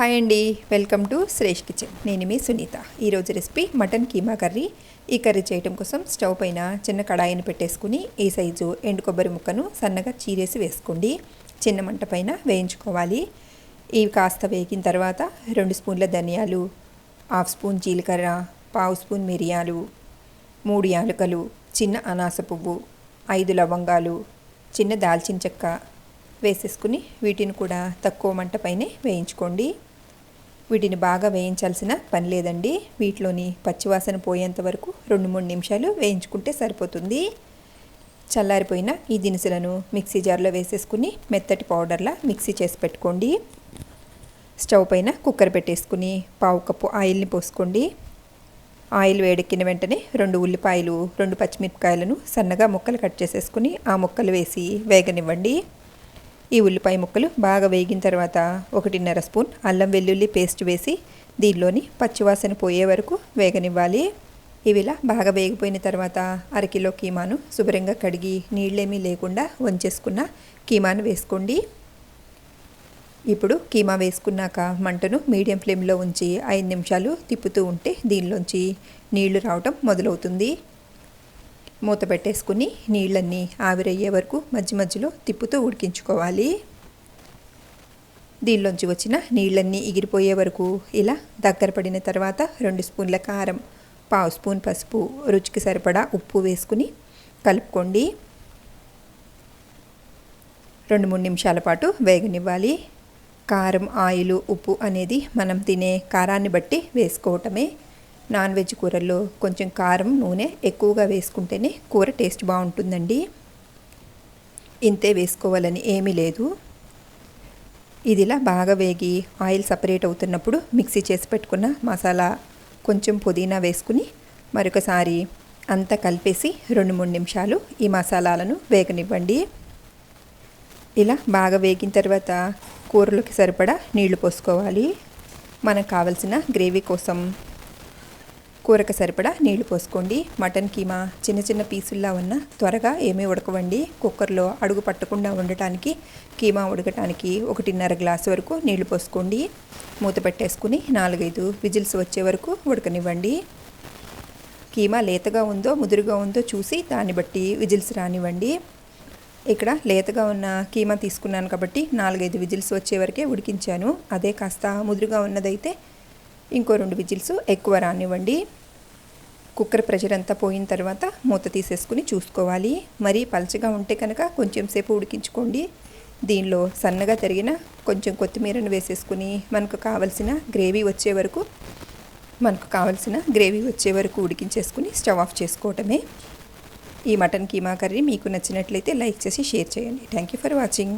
Hi అండి. Welcome to Shresh kitchen. నేను మీ సునీత. ఈరోజు రెసిపీ మటన్ కీమా కర్రీ. ఈ కర్రీ చేయడం కోసం స్టవ్ పైన చిన్న కడాయిని పెట్టేసుకుని ఈ సైజు ఎండు కొబ్బరి ముక్కను సన్నగా చీరేసి వేసుకోండి. చిన్న మంట పైన వేయించుకోవాలి. ఇవి కాస్త వేగిన తర్వాత రెండు స్పూన్ల ధనియాలు హాఫ్ స్పూన్ జీలకర్ర పావు స్పూన్ మిరియాలు మూడు యాలకలు చిన్న అనాస పువ్వు ఐదు లవంగాలు చిన్న దాల్చిన చెక్క వేసేసుకుని వీటిని కూడా తక్కువ మంట పైనే వేయించుకోండి. వీటిని బాగా వేయించాల్సిన పని లేదండి. వీటిలోని పచ్చివాసన పోయేంత వరకు రెండు మూడు నిమిషాలు వేయించుకుంటే సరిపోతుంది. చల్లారిపోయిన ఈ దినుసులను మిక్సీ జార్లో వేసేసుకుని మెత్తటి పౌడర్లా మిక్సీ చేసి పెట్టుకోండి. స్టవ్ పైన కుక్కర్ పెట్టేసుకుని పావు కప్పు ఆయిల్ని పోసుకోండి. ఆయిల్ వేడెక్కిన వెంటనే రెండు ఉల్లిపాయలు రెండు పచ్చిమిరపకాయలను సన్నగా ముక్కలు కట్ చేసేసుకుని ఆ ముక్కలు వేసి వేగనివ్వండి. ఈ ఉల్లిపాయ ముక్కలు బాగా వేగిన తర్వాత ఒకటిన్నర స్పూన్ అల్లం వెల్లుల్లి పేస్ట్ వేసి దీనిలోని పచ్చివాసన పోయే వరకు వేగనివ్వాలి. ఇవిలా బాగా వేగిపోయిన తర్వాత అరకిలో కీమాను శుభ్రంగా కడిగి నీళ్ళేమీ లేకుండా వంచేసుకున్న కీమాను వేసుకోండి. ఇప్పుడు కీమా వేసుకున్నాక మంటను మీడియం ఫ్లేమ్లో ఉంచి ఐదు నిమిషాలు తిప్పుతూ ఉంటే దీనిలోంచి నీళ్ళు రావటం మొదలవుతుంది. మూత పెట్టేసుకుని నీళ్ళన్నీ ఆవిరయ్యే వరకు మధ్య మధ్యలో తిప్పుతూ ఉడికించుకోవాలి. దీనిలోంచి వచ్చిన నీళ్ళన్నీ ఎగిరిపోయే వరకు ఇలా దగ్గర పడిన తర్వాత రెండు స్పూన్ల కారం పావు స్పూన్ పసుపు రుచికి సరిపడా ఉప్పు వేసుకుని కలుపుకోండి. రెండు మూడు నిమిషాల పాటు వేగనివ్వాలి. కారం ఆయిల్ ఉప్పు అనేది మనం తినే కారాన్ని బట్టి వేసుకోవటమే. నాన్ వెజ్ కూరల్లో కొంచెం కారం నూనె ఎక్కువగా వేసుకుంటేనే కూర టేస్ట్ బాగుంటుందండి. ఇంతే వేసుకోవాలని ఏమీ లేదు. ఇదిలా బాగా వేగి ఆయిల్ సపరేట్ అవుతున్నప్పుడు మిక్సీ చేసి పెట్టుకున్న మసాలా కొంచెం పుదీనా వేసుకుని మరొకసారి అంతా కలిపేసి రెండు మూడు నిమిషాలు ఈ మసాలాలను వేగనివ్వండి. ఇలా బాగా వేగిన తర్వాత కూరలోకి సరిపడా నీళ్ళు పోసుకోవాలి. మనకు కావలసిన గ్రేవీ కోసం కూరకు సరిపడా నీళ్ళు పోసుకోండి. మటన్ కీమా చిన్న చిన్న పీసుల్లా ఉన్న త్వరగా ఏమీ ఉడకవండి. కుక్కర్లో అడుగు పట్టకుండా ఉండటానికి కీమా ఉడకటానికి ఒకటిన్నర గ్లాసు వరకు నీళ్ళు పోసుకోండి. మూత పెట్టేసుకుని నాలుగైదు విజిల్స్ వచ్చే వరకు ఉడకనివ్వండి. కీమా లేతగా ఉందో ముదురుగా ఉందో చూసి దాన్ని బట్టి విజిల్స్ రానివ్వండి. ఇక్కడ లేతగా ఉన్న కీమా తీసుకున్నాను కాబట్టి నాలుగైదు విజిల్స్ వచ్చే వరకే ఉడికించాను. అదే కాస్త ముదురుగా ఉన్నదైతే ఇంకో రెండు విజిల్స్ ఎక్కువ రానివ్వండి. కుక్కర్ ప్రెషర్ అంతా పోయిన తర్వాత మూత తీసేసుకుని చూసుకోవాలి. మరీ పలచగా ఉంటే కనుక కొంచెం సేపు ఉడికించుకోండి. దీనిలో సన్నగా తరిగిన కొంచెం కొత్తిమీరను వేసేసుకుని మనకు కావలసిన గ్రేవీ వచ్చే వరకు మనకు కావలసిన గ్రేవీ వచ్చే వరకు ఉడికించేసుకుని స్టవ్ ఆఫ్ చేసుకోవటమే. ఈ మటన్ కీమా కర్రీ మీకు నచ్చినట్లయితే లైక్ చేసి షేర్ చేయండి. Thank you for watching.